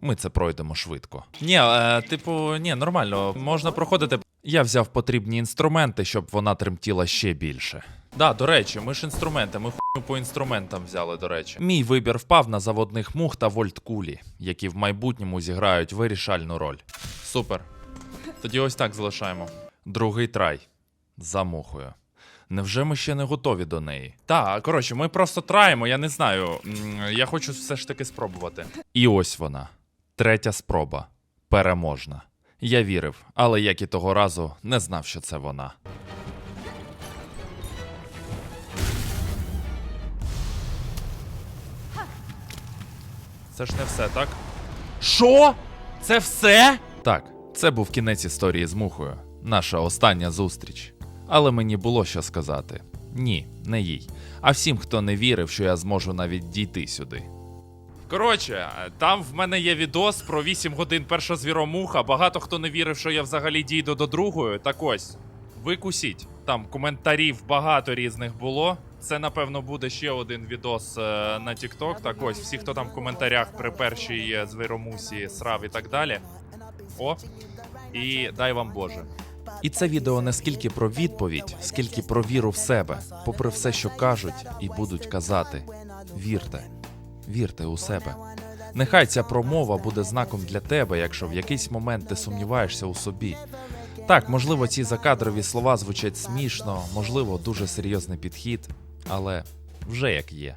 Ми це пройдемо швидко. Ні, е, типу, ні, нормально, можна проходити. Я взяв потрібні інструменти, щоб вона тремтіла ще більше. Да, до речі, ми ж інструменти, ми хуйню по інструментам взяли, до речі. Мій вибір впав на заводних мух та вольткулі, які в майбутньому зіграють вирішальну роль. Супер. Тоді ось так залишаємо. Другий трай. За мухою. Невже ми ще не готові до неї? Так, коротше, ми просто траємо, я не знаю. Я хочу все ж таки спробувати. І ось вона. Третя спроба. Переможна. Я вірив, але як і того разу, не знав, що це вона. Це ж не все, так? Що? Це все? Так, це був кінець історії з мухою. Наша остання зустріч. Але мені було що сказати. Ні, не їй. А всім, хто не вірив, що я зможу навіть дійти сюди. Коротше, там в мене є відос про 8 годин перша звіромуха. Багато хто не вірив, що я взагалі дійду до другої. Так ось, викусіть. Там коментарів багато різних було. Це, напевно, буде ще один відос е, на TikTok. Так ось, всі, хто там в коментарях при першій е, звіромусі срав і так далі. О, і дай вам Боже. І це відео не скільки про відповідь, скільки про віру в себе, попри все, що кажуть і будуть казати. Вірте, вірте у себе. Нехай ця промова буде знаком для тебе, якщо в якийсь момент ти сумніваєшся у собі. Так, можливо, ці закадрові слова звучать смішно, можливо, дуже серйозний підхід, але вже як є.